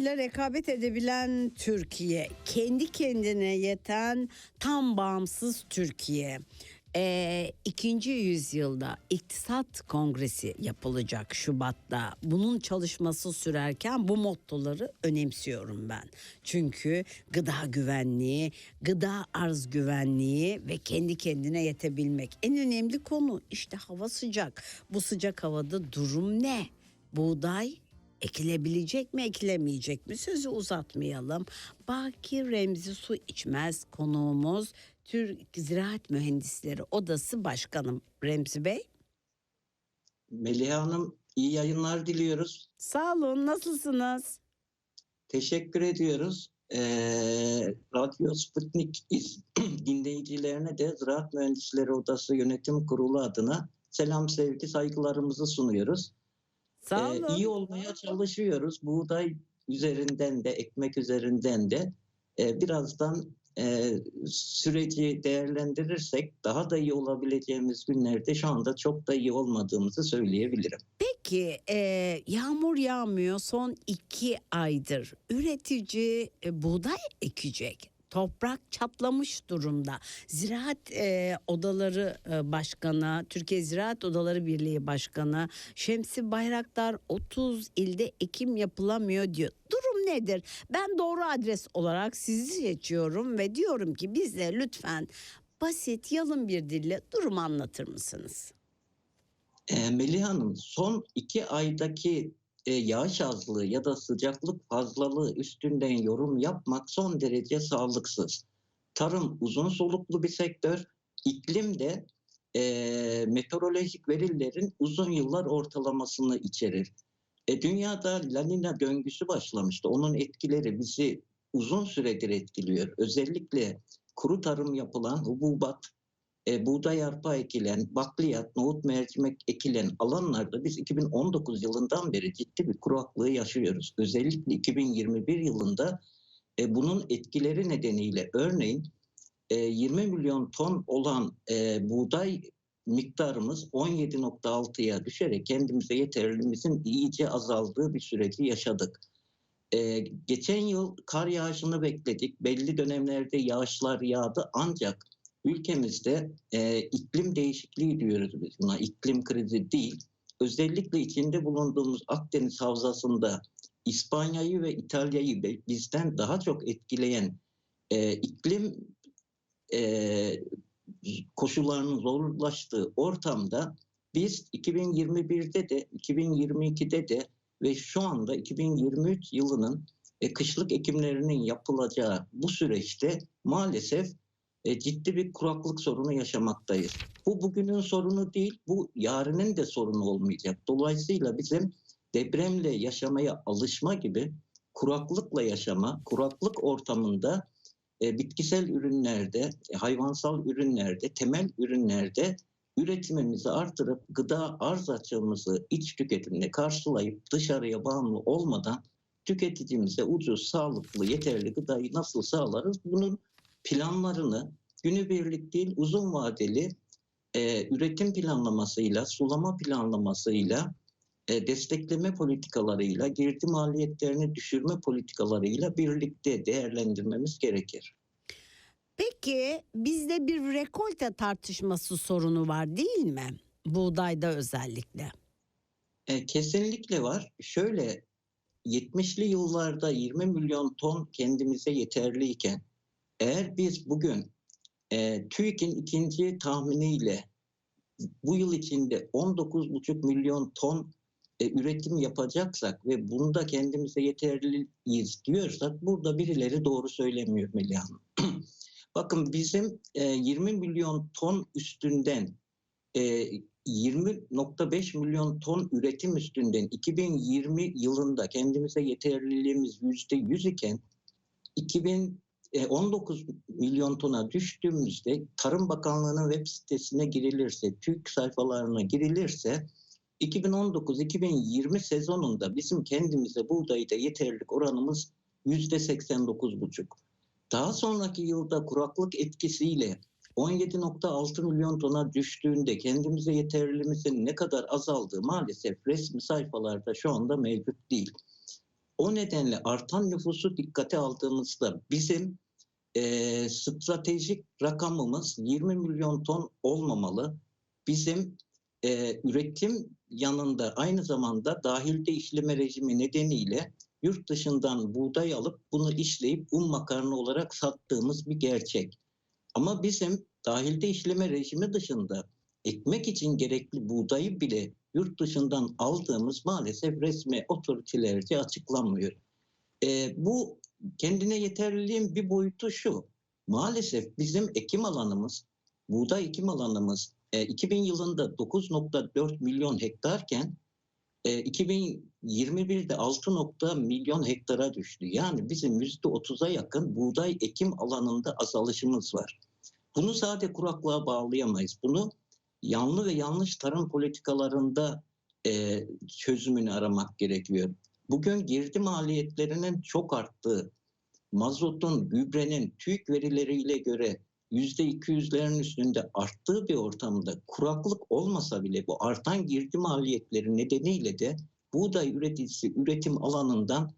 buğdayla rekabet edebilen Türkiye, kendi kendine yeten tam bağımsız Türkiye. Ee, ikinci yüzyılda iktisat kongresi yapılacak Şubat'ta. Bunun çalışması sürerken bu mottoları önemsiyorum ben. Çünkü gıda güvenliği, gıda arz güvenliği ve kendi kendine yetebilmek en önemli konu. İşte hava sıcak. Bu sıcak havada durum ne? Buğday ekilebilecek mi ekilemeyecek mi sözü uzatmayalım. Baki Remzi Su içmez konuğumuz Türk Ziraat Mühendisleri Odası Başkanım Remzi Bey. Melih Hanım iyi yayınlar diliyoruz. Sağ olun nasılsınız? Teşekkür ediyoruz. Ee, Radyo Sputnik dinleyicilerine de Ziraat Mühendisleri Odası Yönetim Kurulu adına selam sevgi saygılarımızı sunuyoruz. Sağ Ee, olun. iyi olmaya çalışıyoruz. Buğday üzerinden de ekmek üzerinden de Ee, birazdan e, süreci değerlendirirsek daha da iyi olabileceğimiz günlerde şu anda çok da iyi olmadığımızı söyleyebilirim. Peki e, yağmur yağmıyor son iki aydır. Üretici e, buğday ekecek. Toprak çatlamış durumda. Ziraat e, Odaları e, Başkanı, Türkiye Ziraat Odaları Birliği Başkanı Şemsi Bayraktar 30 ilde ekim yapılamıyor diyor. Durum nedir? Ben doğru adres olarak sizi seçiyorum ve diyorum ki bize lütfen basit yalın bir dille durumu anlatır mısınız? E, Melih Hanım son iki aydaki e, yağış azlığı ya da sıcaklık fazlalığı üstünden yorum yapmak son derece sağlıksız. Tarım uzun soluklu bir sektör. İklim de e, meteorolojik verilerin uzun yıllar ortalamasını içerir. E, dünyada La Nina döngüsü başlamıştı. Onun etkileri bizi uzun süredir etkiliyor. Özellikle kuru tarım yapılan hububat, e, buğday arpa ekilen, bakliyat, nohut mercimek ekilen alanlarda biz 2019 yılından beri ciddi bir kuraklığı yaşıyoruz. Özellikle 2021 yılında e, bunun etkileri nedeniyle örneğin e, 20 milyon ton olan e, buğday miktarımız 17.6'ya düşerek kendimize yeterlimizin iyice azaldığı bir süreci yaşadık. Ee, geçen yıl kar yağışını bekledik. Belli dönemlerde yağışlar yağdı ancak ülkemizde e, iklim değişikliği diyoruz biz buna. İklim krizi değil. Özellikle içinde bulunduğumuz Akdeniz havzasında İspanya'yı ve İtalya'yı bizden daha çok etkileyen e, iklim e, koşullarının zorlaştığı ortamda biz 2021'de de 2022'de de ve şu anda 2023 yılının e, kışlık ekimlerinin yapılacağı bu süreçte maalesef e, ciddi bir kuraklık sorunu yaşamaktayız. Bu bugünün sorunu değil, bu yarının da sorunu olmayacak. Dolayısıyla bizim depremle yaşamaya alışma gibi kuraklıkla yaşama, kuraklık ortamında e, bitkisel ürünlerde, e, hayvansal ürünlerde, temel ürünlerde üretimimizi artırıp gıda arz açığımızı iç tüketimle karşılayıp dışarıya bağımlı olmadan tüketicimize ucuz, sağlıklı, yeterli gıdayı nasıl sağlarız? Bunun planlarını günübirlik değil uzun vadeli e, üretim planlamasıyla, sulama planlamasıyla, e, destekleme politikalarıyla, girdi maliyetlerini düşürme politikalarıyla birlikte değerlendirmemiz gerekir. Peki bizde bir rekolte tartışması sorunu var değil mi? Buğdayda özellikle. E, kesinlikle var. Şöyle 70'li yıllarda 20 milyon ton kendimize yeterliyken eğer biz bugün e, TÜİK'in ikinci tahminiyle bu yıl içinde 19,5 milyon ton e, üretim yapacaksak ve bunda kendimize yeterliyiz diyorsak burada birileri doğru söylemiyor Melih Hanım. Bakın bizim e, 20 milyon ton üstünden e, 20.5 milyon ton üretim üstünden 2020 yılında kendimize yeterliliğimiz %100 iken 2019 milyon tona düştüğümüzde Tarım Bakanlığı'nın web sitesine girilirse, TÜİK sayfalarına girilirse 2019-2020 sezonunda bizim kendimize buğdayda yeterlilik oranımız %89,5. Daha sonraki yılda kuraklık etkisiyle 17.6 milyon tona düştüğünde kendimize yeterliliğimizin ne kadar azaldığı maalesef resmi sayfalarda şu anda mevcut değil. O nedenle artan nüfusu dikkate aldığımızda bizim e, stratejik rakamımız 20 milyon ton olmamalı. Bizim e, üretim yanında aynı zamanda dahilde işleme rejimi nedeniyle yurt dışından buğday alıp bunu işleyip un makarna olarak sattığımız bir gerçek. Ama bizim dahilde işleme rejimi dışında ekmek için gerekli buğdayı bile yurt dışından aldığımız maalesef resmi otoritelerce açıklanmıyor. E, bu kendine yeterliliğin bir boyutu şu. Maalesef bizim ekim alanımız, buğday ekim alanımız e, 2000 yılında 9.4 milyon hektarken e, 2021'de 6. milyon hektara düştü. Yani bizim %30'a yakın buğday ekim alanında azalışımız var. Bunu sadece kuraklığa bağlayamayız. Bunu yanlı ve yanlış tarım politikalarında e, çözümünü aramak gerekiyor. Bugün girdi maliyetlerinin çok arttığı, mazotun, gübrenin TÜİK verileriyle göre yüzde 200'lerin üstünde arttığı bir ortamda kuraklık olmasa bile bu artan girdi maliyetleri nedeniyle de buğday üreticisi üretim alanından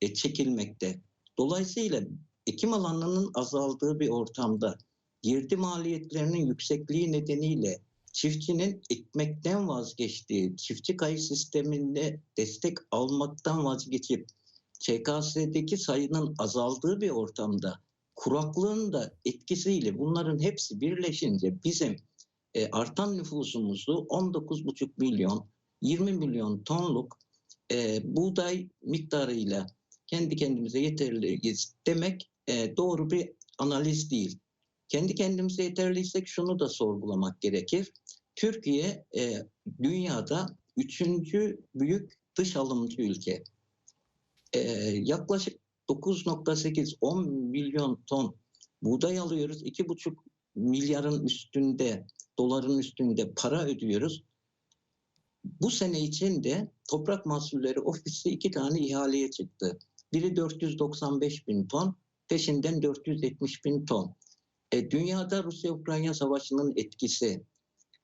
e, çekilmekte. Dolayısıyla ekim alanının azaldığı bir ortamda girdi maliyetlerinin yüksekliği nedeniyle çiftçinin ekmekten vazgeçtiği, çiftçi kayıt sisteminde destek almaktan vazgeçip ÇKS'deki sayının azaldığı bir ortamda kuraklığın da etkisiyle bunların hepsi birleşince bizim e, artan nüfusumuzu 19,5 milyon, 20 milyon tonluk e, buğday miktarıyla kendi kendimize yeterliyiz demek e, doğru bir analiz değil. Kendi kendimize yeterliysek şunu da sorgulamak gerekir. Türkiye e, dünyada üçüncü büyük dış alımcı ülke. E, yaklaşık 9.8-10 milyon ton buğday alıyoruz. 2,5 milyarın üstünde, doların üstünde para ödüyoruz. Bu sene içinde Toprak Mahsulleri Ofisi iki tane ihaleye çıktı. Biri 495 bin ton, peşinden 470 bin ton. E, dünyada Rusya-Ukrayna savaşının etkisi,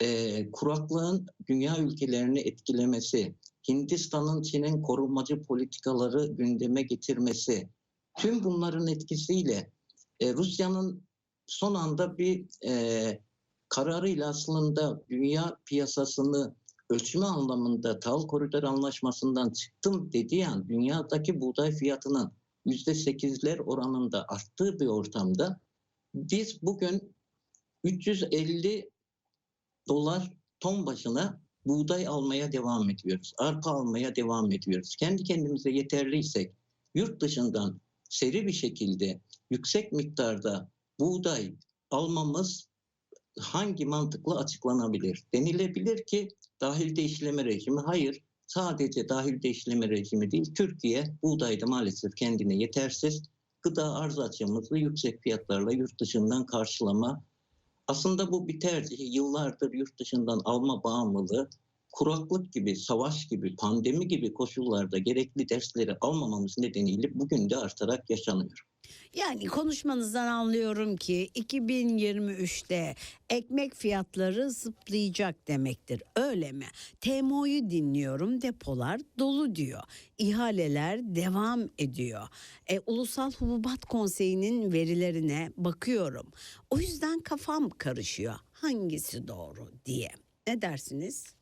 e, kuraklığın dünya ülkelerini etkilemesi, Hindistan'ın Çin'in korumacı politikaları gündeme getirmesi, tüm bunların etkisiyle e, Rusya'nın son anda bir e, kararıyla aslında dünya piyasasını ölçme anlamında Tahıl Koridor Anlaşması'ndan çıktım dediği an dünyadaki buğday fiyatının %8'ler oranında arttığı bir ortamda biz bugün 350 dolar ton başına buğday almaya devam ediyoruz. Arpa almaya devam ediyoruz. Kendi kendimize yeterliysek yurt dışından seri bir şekilde yüksek miktarda buğday almamız hangi mantıkla açıklanabilir? Denilebilir ki dahilde işleme rejimi. Hayır, sadece dahilde işleme rejimi değil. Türkiye buğdayda maalesef kendine yetersiz. Gıda arz açığımızı yüksek fiyatlarla yurt dışından karşılama. Aslında bu bir tercih. Yıllardır yurt dışından alma bağımlılığı kuraklık gibi, savaş gibi, pandemi gibi koşullarda gerekli dersleri almamamız nedeniyle bugün de artarak yaşanıyor. Yani konuşmanızdan anlıyorum ki 2023'te ekmek fiyatları zıplayacak demektir. Öyle mi? TMO'yu dinliyorum depolar dolu diyor. İhaleler devam ediyor. E, Ulusal Hububat Konseyi'nin verilerine bakıyorum. O yüzden kafam karışıyor. Hangisi doğru diye. Ne dersiniz?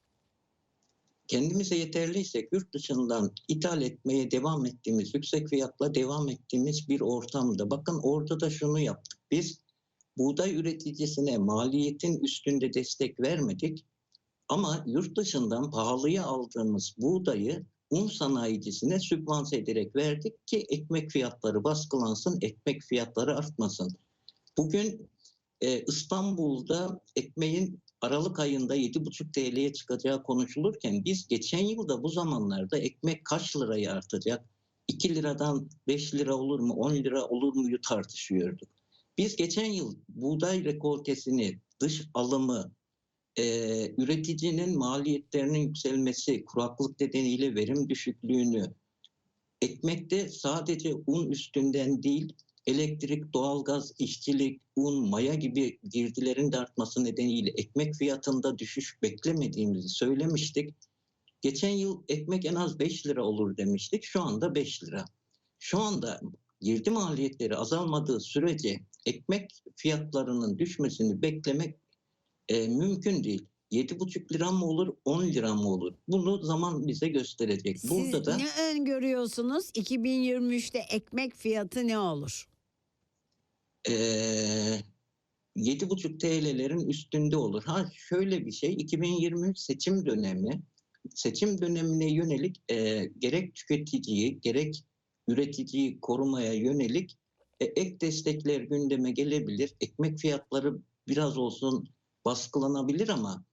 Kendimize yeterliysek yurt dışından ithal etmeye devam ettiğimiz, yüksek fiyatla devam ettiğimiz bir ortamda. Bakın orada da şunu yaptık. Biz buğday üreticisine maliyetin üstünde destek vermedik. Ama yurt dışından pahalıya aldığımız buğdayı un sanayicisine sübvanse ederek verdik ki ekmek fiyatları baskılansın, ekmek fiyatları artmasın. Bugün e, İstanbul'da ekmeğin Aralık ayında 7,5 TL'ye çıkacağı konuşulurken biz geçen yılda bu zamanlarda ekmek kaç liraya artacak? 2 liradan 5 lira olur mu 10 lira olur muyu tartışıyorduk. Biz geçen yıl buğday rekoltesini, dış alımı, e, üreticinin maliyetlerinin yükselmesi, kuraklık nedeniyle verim düşüklüğünü, ekmekte sadece un üstünden değil elektrik, doğalgaz, işçilik, un, maya gibi girdilerin de artması nedeniyle ekmek fiyatında düşüş beklemediğimizi söylemiştik. Geçen yıl ekmek en az 5 lira olur demiştik. Şu anda 5 lira. Şu anda girdi maliyetleri azalmadığı sürece ekmek fiyatlarının düşmesini beklemek e, mümkün değil. 7,5 lira mı olur, 10 lira mı olur? Bunu zaman bize gösterecek. Burada Siz da ne öngörüyorsunuz? 2023'te ekmek fiyatı ne olur? E, 7,5 TL'lerin üstünde olur. Ha şöyle bir şey, 2023 seçim dönemi, seçim dönemine yönelik e, gerek tüketiciyi, gerek üreticiyi korumaya yönelik e, ek destekler gündeme gelebilir. Ekmek fiyatları biraz olsun baskılanabilir ama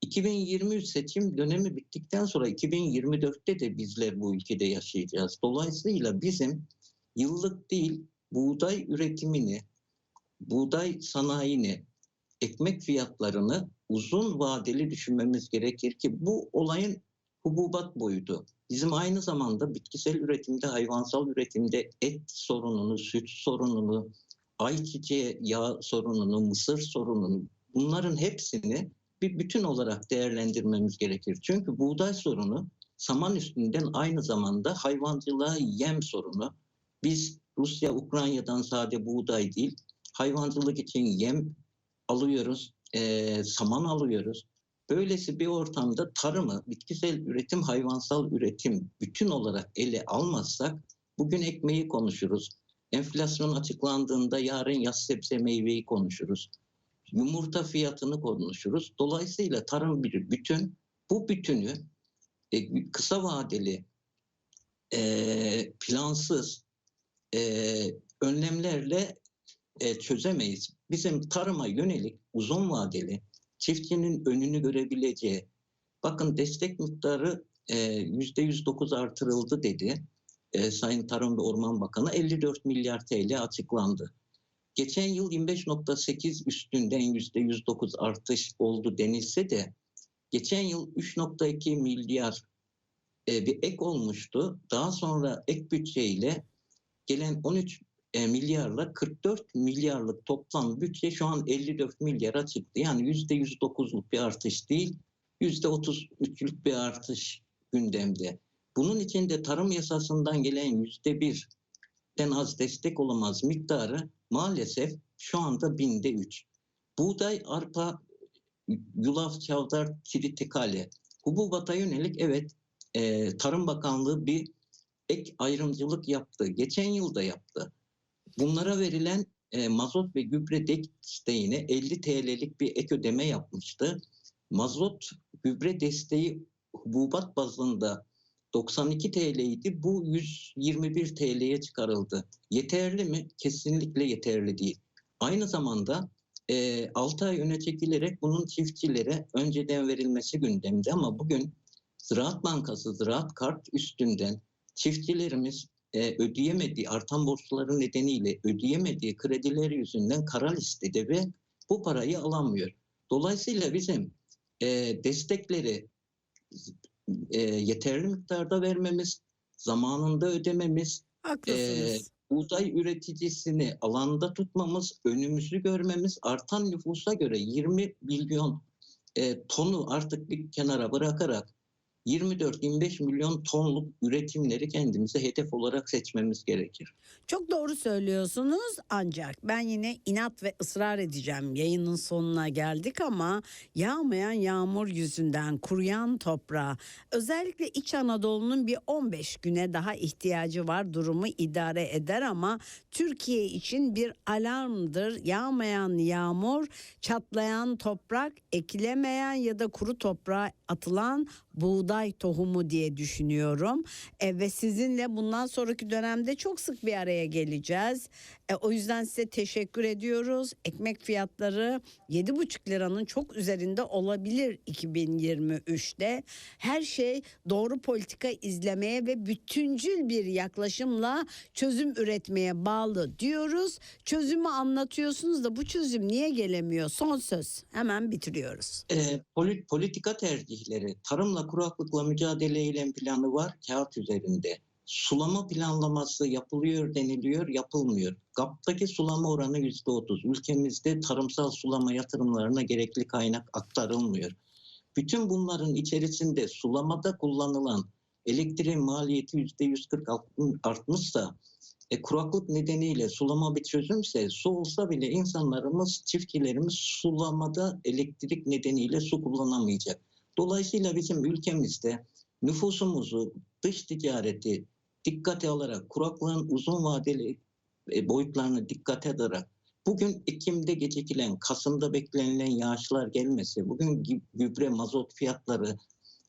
2023 seçim dönemi bittikten sonra 2024'te de bizler bu ülkede yaşayacağız. Dolayısıyla bizim yıllık değil buğday üretimini, buğday sanayini, ekmek fiyatlarını uzun vadeli düşünmemiz gerekir ki bu olayın hububat boyutu. Bizim aynı zamanda bitkisel üretimde, hayvansal üretimde et sorununu, süt sorununu, ayçiçeği yağ sorununu, mısır sorununu bunların hepsini bir bütün olarak değerlendirmemiz gerekir. Çünkü buğday sorunu saman üstünden aynı zamanda hayvancılığa yem sorunu. Biz Rusya, Ukrayna'dan sade buğday değil, hayvancılık için yem alıyoruz, eee, saman alıyoruz. Böylesi bir ortamda tarımı, bitkisel üretim, hayvansal üretim bütün olarak ele almazsak bugün ekmeği konuşuruz. Enflasyon açıklandığında yarın yaz sebze meyveyi konuşuruz. Yumurta fiyatını konuşuruz. Dolayısıyla tarım bir bütün. Bu bütünü e, kısa vadeli, e, plansız e, önlemlerle e, çözemeyiz. Bizim tarıma yönelik uzun vadeli çiftçinin önünü görebileceği, bakın destek miktarı e, %109 artırıldı dedi e, Sayın Tarım ve Orman Bakanı 54 milyar TL açıklandı. Geçen yıl 25.8 üstünden %109 artış oldu denilse de geçen yıl 3.2 milyar e, bir ek olmuştu. Daha sonra ek bütçeyle gelen 13 e, milyarla 44 milyarlık toplam bütçe şu an 54 milyara çıktı. Yani %109'luk bir artış değil, %33'lük bir artış gündemde. Bunun içinde tarım yasasından gelen %1'den az destek olamaz miktarı maalesef şu anda binde 3. Buğday, arpa, yulaf, çavdar, tritikale. Hububata yönelik evet e, Tarım Bakanlığı bir ek ayrımcılık yaptı. Geçen yıl da yaptı. Bunlara verilen e, mazot ve gübre desteğine 50 TL'lik bir ek ödeme yapmıştı. Mazot gübre desteği hububat bazında 92 TL idi. Bu 121 TL'ye çıkarıldı. Yeterli mi? Kesinlikle yeterli değil. Aynı zamanda e, 6 ay öne çekilerek bunun çiftçilere önceden verilmesi gündemde ama bugün Ziraat Bankası Ziraat Kart üstünden çiftçilerimiz e, ödeyemediği artan borçları nedeniyle ödeyemediği kredileri yüzünden kara listede ve bu parayı alamıyor. Dolayısıyla bizim e, destekleri e, yeterli miktarda vermemiz, zamanında ödememiz, Haklısınız. buğday üreticisini alanda tutmamız, önümüzü görmemiz, artan nüfusa göre 20 milyon e, tonu artık bir kenara bırakarak 24-25 milyon tonluk üretimleri kendimize hedef olarak seçmemiz gerekir. Çok doğru söylüyorsunuz ancak ben yine inat ve ısrar edeceğim. Yayının sonuna geldik ama yağmayan yağmur yüzünden kuruyan toprağa özellikle İç Anadolu'nun bir 15 güne daha ihtiyacı var. Durumu idare eder ama Türkiye için bir alarmdır. Yağmayan yağmur, çatlayan toprak, ekilemeyen ya da kuru toprağa atılan buğday tohumu diye düşünüyorum. E, ve sizinle bundan sonraki dönemde çok sık bir araya geleceğiz. E, o yüzden size teşekkür ediyoruz. Ekmek fiyatları 7,5 liranın çok üzerinde olabilir 2023'te. Her şey doğru politika izlemeye ve bütüncül bir yaklaşımla çözüm üretmeye bağlı diyoruz. Çözümü anlatıyorsunuz da bu çözüm niye gelemiyor? Son söz. Hemen bitiriyoruz. E, polit, politika tercihleri, tarımla kuraklıkla mücadele eylem planı var kağıt üzerinde. Sulama planlaması yapılıyor deniliyor, yapılmıyor. GAP'taki sulama oranı %30. Ülkemizde tarımsal sulama yatırımlarına gerekli kaynak aktarılmıyor. Bütün bunların içerisinde sulamada kullanılan elektriğin maliyeti %140 art- artmışsa e, kuraklık nedeniyle sulama bir çözümse su olsa bile insanlarımız, çiftçilerimiz sulamada elektrik nedeniyle su kullanamayacak. Dolayısıyla bizim ülkemizde nüfusumuzu, dış ticareti dikkate alarak, kuraklığın uzun vadeli e, boyutlarını dikkate alarak, bugün Ekim'de gecikilen, Kasım'da beklenilen yağışlar gelmesi, bugün gü- gübre, mazot fiyatları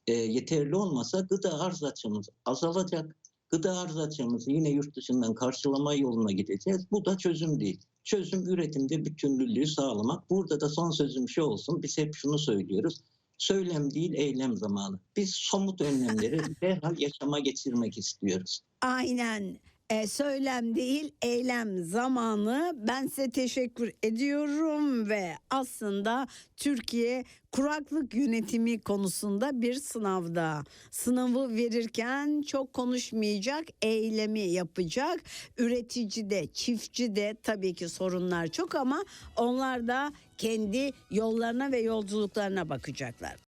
e, yeterli olmasa gıda arz açımız azalacak. Gıda arz açımızı yine yurt dışından karşılama yoluna gideceğiz. Bu da çözüm değil. Çözüm üretimde bütünlülüğü sağlamak. Burada da son sözüm şu olsun. Biz hep şunu söylüyoruz. Söylem değil eylem zamanı. Biz somut önlemleri derhal yaşama geçirmek istiyoruz. Aynen. E, söylem değil eylem zamanı. Ben size teşekkür ediyorum ve aslında Türkiye kuraklık yönetimi konusunda bir sınavda. Sınavı verirken çok konuşmayacak, eylemi yapacak. Üretici de, çiftçi de tabii ki sorunlar çok ama onlar da kendi yollarına ve yolculuklarına bakacaklar.